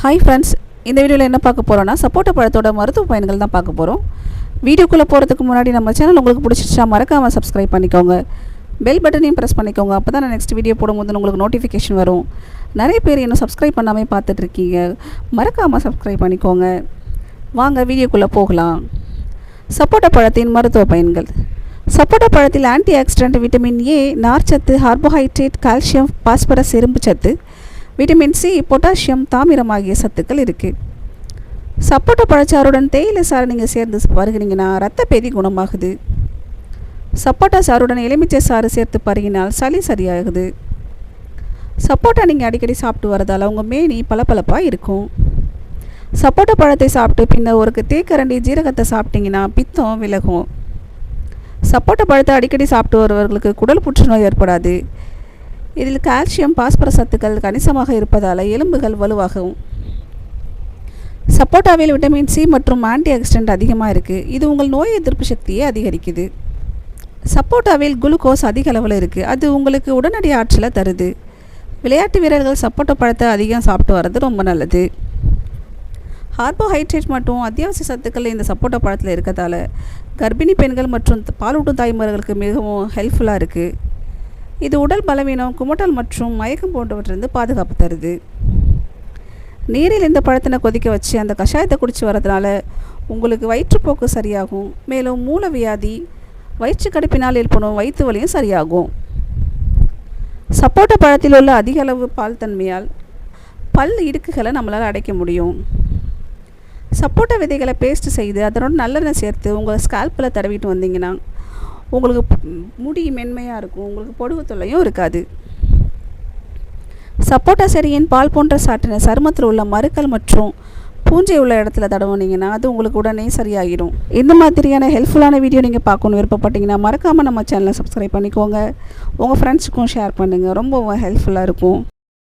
Hi friends இந்த வீடியோவில் என்ன பார்க்க போகிறோன்னா சப்போட்டா பழத்தோட மருத்துவ பயன்கள் தான் பார்க்க போகிறோம் வீடியோக்குள்ளே போகிறதுக்கு முன்னாடி நம்ம சேனல் உங்களுக்கு பிடிச்சிச்சா மறக்காமல் சப்ஸ்கிரைப் பண்ணிக்கோங்க. பெல் பட்டனையும் ப்ரெஸ் பண்ணிக்கோங்க. அப்போ தான் நான் நெக்ஸ்ட் வீடியோ போடும்போது உங்களுக்கு நோட்டிஃபிகேஷன் வரும். நிறைய பேர் இன்னும் சப்ஸ்கிரைப் பண்ணாமல் பார்த்துட்ருக்கீங்க மறக்காமல் சப்ஸ்கிரைப் பண்ணிக்கோங்க. வாங்க வீடியோக்குள்ளே போகலாம். சப்போட்டா பழத்தின் மருத்துவ பயன்கள். சப்போட்டா பழத்தில் ஆன்டி ஆக்சிடென்ட் விட்டமின் ஏ நார்ச்சத்து கார்போஹைட்ரேட் கால்சியம் பாஸ்பரஸ் இரும்பு சத்து விட்டமின் சி பொட்டாசியம் தாமிரம் ஆகிய சத்துக்கள் இருக்குது சப்போட்டா பழச்சாறுடன் தேயிலை சாறு நீங்கள் சேர்ந்து பருகினீங்கன்னா ரத்த பேதி குணமாகுது. சப்போட்டா சாறுடன் எலுமிச்சை சாறு சேர்த்து பருகினால் சளி சரியாகுது. சப்போட்டா நீங்கள் அடிக்கடி சாப்பிட்டு வரதால் உங்கள் மேனி பளபளப்பாக இருக்கும். சப்போட்டா பழத்தை சாப்பிட்டு பின்னர் ஒரு தேக்கரண்டி ஜீரகத்தை சாப்பிட்டீங்கன்னா பித்தம் விலகும். சப்போட்டா பழத்தை அடிக்கடி சாப்பிட்டு வருவர்களுக்கு குடல் புற்றுநோய் ஏற்படாது. இதில் கால்சியம் பாஸ்பரஸ் சத்துக்கள் கணிசமாக இருப்பதால் எலும்புகள் வலுவாகவும். சப்போட்டாவில் விட்டமின் சி மற்றும் ஆன்டி ஆக்சிடென்ட் அதிகமாக இருக்குது இது உங்கள் நோய் எதிர்ப்பு சக்தியை அதிகரிக்குது. சப்போட்டாவில் குளுக்கோஸ் அதிக அளவில் இருக்குது அது உங்களுக்கு உடனடி ஆற்றலை தருது. விளையாட்டு வீரர்கள் சப்போட்டா பழத்தை அதிகம் சாப்பிட்டு வர்றது ரொம்ப நல்லது. கார்போஹைட்ரேட் மற்றும் அத்தியாவசிய சத்துக்கள் இந்த சப்போட்டா பழத்தில் இருக்கிறதால கர்ப்பிணி பெண்கள் மற்றும் பாலூட்டும் தாய்மார்களுக்கு மிகவும் ஹெல்ப்ஃபுல்லாக இருக்குது இது உடல் பலவீனம் குமட்டல் மற்றும் மயக்கம் போன்றவற்றிலிருந்து பாதுகாப்பு தருது. நீரில் இந்த பழத்தினை கொதிக்க வச்சு அந்த கஷாயத்தை குடித்து வரதுனால உங்களுக்கு வயிற்றுப்போக்கு சரியாகும். மேலும் மூலவியாதி வயிற்று கடுப்பினால் ஏற்படும் வயிற்று வலியும் சரியாகும். சப்போட்டா பழத்தில் உள்ள அதிக அளவு பால் தன்மையால் பல் இடுக்குகளை நம்மளால் அடைக்க முடியும். சப்போட்டா விதைகளை பேஸ்ட் செய்து அதனோட நல்லெண்ணெய் சேர்த்து உங்கள் ஸ்கால்பில் தடவிட்டு வந்தீங்கன்னா உங்களுக்கு முடி மென்மையாக இருக்கும் உங்களுக்கு பொடுகு தொல்லையும் இருக்காது. சப்போட்டா செடியின் பால் போன்ற சாற்றின சருமத்தில் உள்ள மறுக்கல் மற்றும் பூஞ்சை உள்ள இடத்துல தடவுனீங்கன்னா அது உங்களுக்கு உடனே சரியாகிடும் இந்த மாதிரியான ஹெல்ப்ஃபுல்லான வீடியோ நீங்கள் பார்க்கணும் விருப்பப்பட்டீங்கன்னா மறக்காமல் நம்ம சேனலை சப்ஸ்கிரைப் பண்ணிக்கோங்க. உங்கள் ஃப்ரெண்ட்ஸுக்கும் ஷேர் பண்ணுங்கள் ரொம்ப ஹெல்ப்ஃபுல்லாக இருக்கும்.